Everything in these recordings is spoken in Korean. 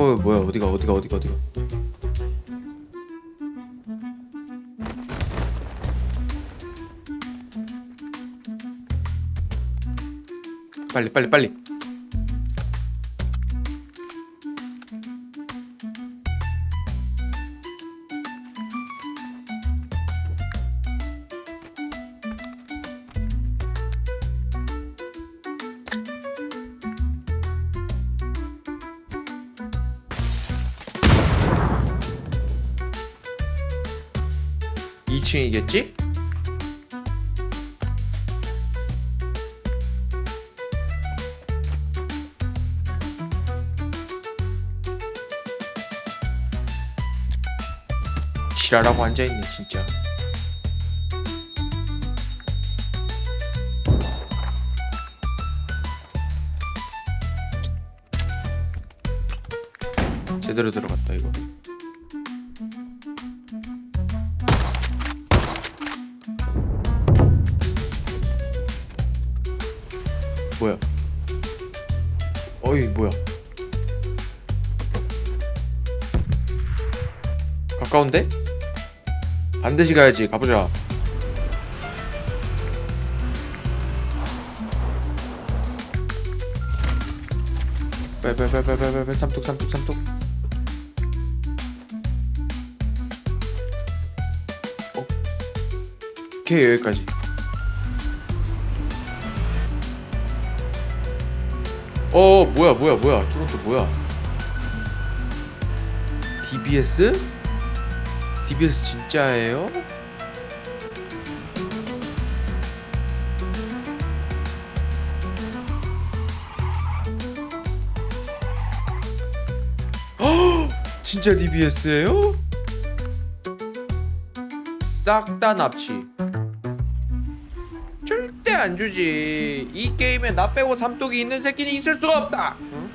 어 뭐야 어디가 어디가 어디가 어디가? 빨리 빨리 빨리 이층이겠지? 지랄하고 앉아있네 진짜. 제대로 들어갔다 이거 가까운데? 반드시 가야지 가보자 빨빨빨빨빨빨 삼뚝 삼뚝 삼뚝 어. 오케이 여기까지 어 뭐야 뭐야 뭐야 저건 또 뭐야 DBS? DBS 진짜예요? 헉! 진짜 DBS예요? 싹 다 납치 절대 안 주지 이 게임에 나 빼고 삼독이 있는 새끼는 있을 수가 없다 응?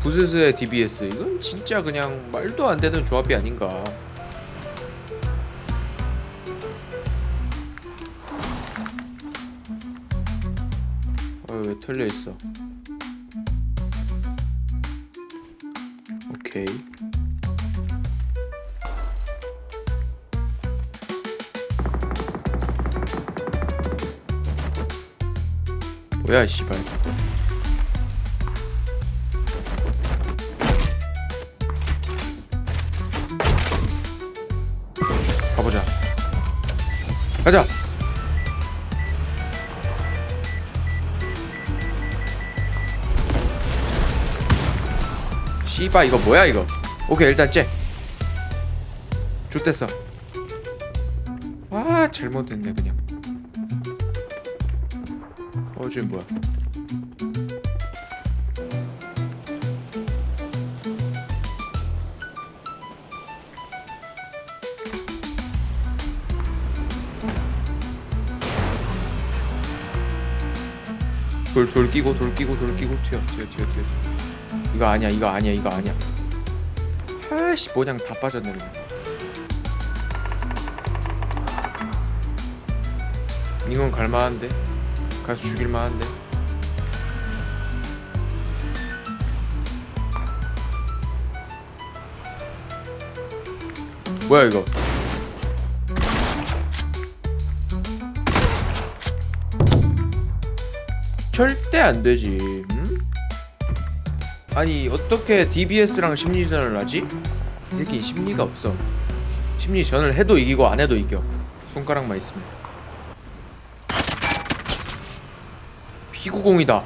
부스스의 DBS 이건 진짜 그냥 말도 안 되는 조합이 아닌가 왜 털려 있어? 오케이. 뭐야 씨발. 가보자. 가자 씨바 이거 뭐야 이거? 오케이 일단 째 좋댔어. 아 잘못됐네 그냥. 어 지금 뭐야? 돌, 돌 끼고 돌 끼고 돌 끼고 튀어 튀어 튀어 튀어 이거 아니야 이거 아니야 이거 아니야. 아씨 모냥 다 빠졌네 그냥 이건 갈만한데? 가서 죽일만한데? 뭐야 이거? 절대 안 되지. 응? 아니 어떻게 DBS랑 심리전을 하지? 이 새끼 심리가 없어. 심리전을 해도 이기고 안 해도 이겨. 손가락만 있으면. 피구공이다.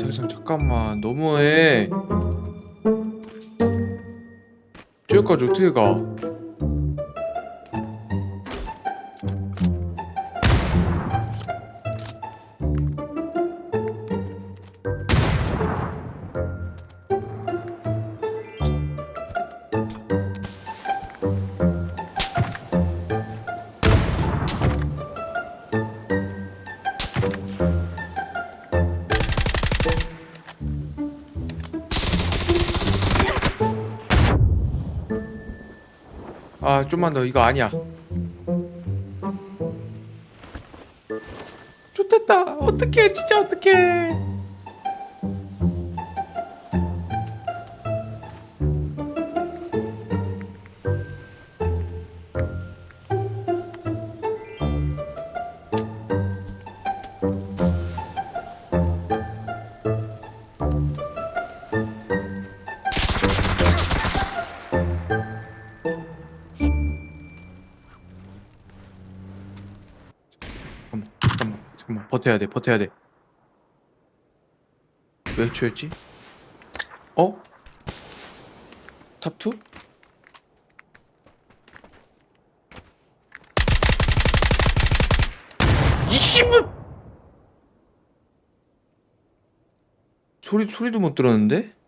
잠깐 잠깐만 너무해. 저기까지 어떻게 가? 아 좀만 더. 이거 아니야. 좋됐다. 어떡해. 진짜 어떡해 버텨야 돼 버텨야 돼몇 초였지? 어? 탑2? 이씨발 소리 소리도 못 들었는데?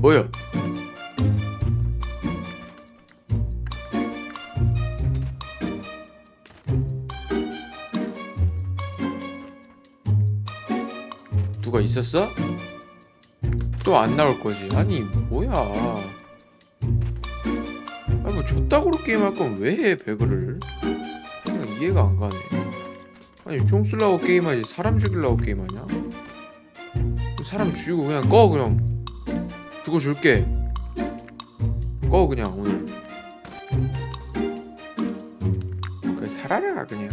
뭐야? 누가 있었어? 또 안 나올 거지. 아니 뭐야? 아니 뭐 줬다고로 게임할 건 왜 해 배그를? 그냥 이해가 안 가네. 아니 총 쏠라고 게임하지 사람 죽이려고 게임하냐? 사람 죽이고 그냥 꺼 그냥 죽어줄게. 꺼 그냥 오늘. 그래 살아라 그냥.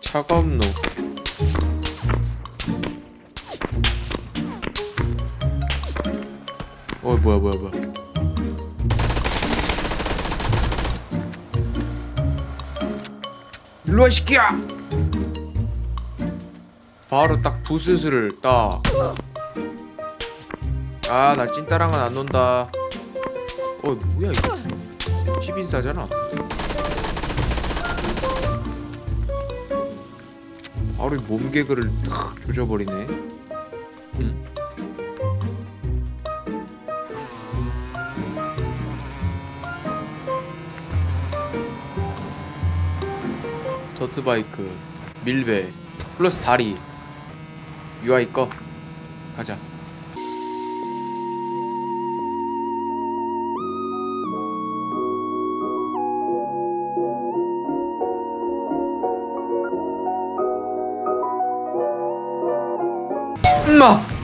차가운 놈. 어 뭐야 뭐야 뭐야. 일로 와 이 새끼야! 바로 딱 부스스를 딱. 아, 나 찐따랑은 안 논다. 어, 뭐야 이거? 집인싸잖아. 바로 이 몸개그를 탁 조져버리네. 음. 더트바이크, 밀배, 플러스 다리. UI 꺼. 가자. 엄마.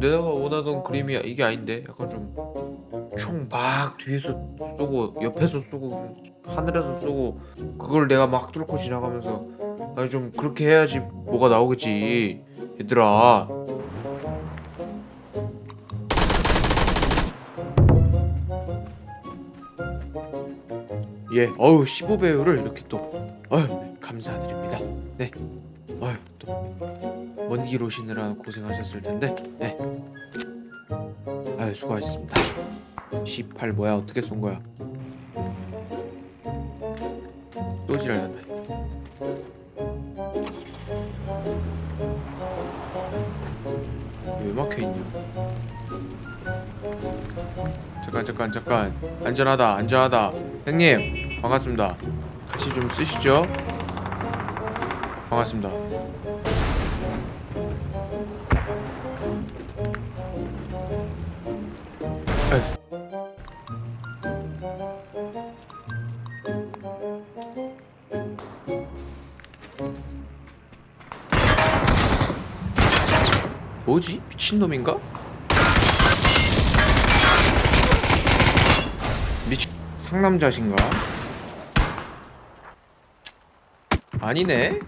내가 원하던 그림이 이게 아닌데? 약간 좀총 막 뒤에서 쏘고 옆에서 쏘고 하늘에서 쏘고 그걸 내가 막 뚫고 지나가면서 아니 좀 그렇게 해야지 뭐가 나오겠지 얘들아. 예 어우 15배율을 이렇게 또 어휴 감사드립니다. 네. 어휴 길 오시느라 고생하셨을 텐데 네. 아유 수고하셨습니다. 18 뭐야 어떻게 쏜 거야? 또 지랄난다 왜 막혀있냐? 잠깐 잠깐 잠깐. 안전하다 안전하다. 형님 반갑습니다. 같이 좀 쓰시죠. 반갑습니다 뭐지? 미친놈인가? 미친 상남자신가? 아니네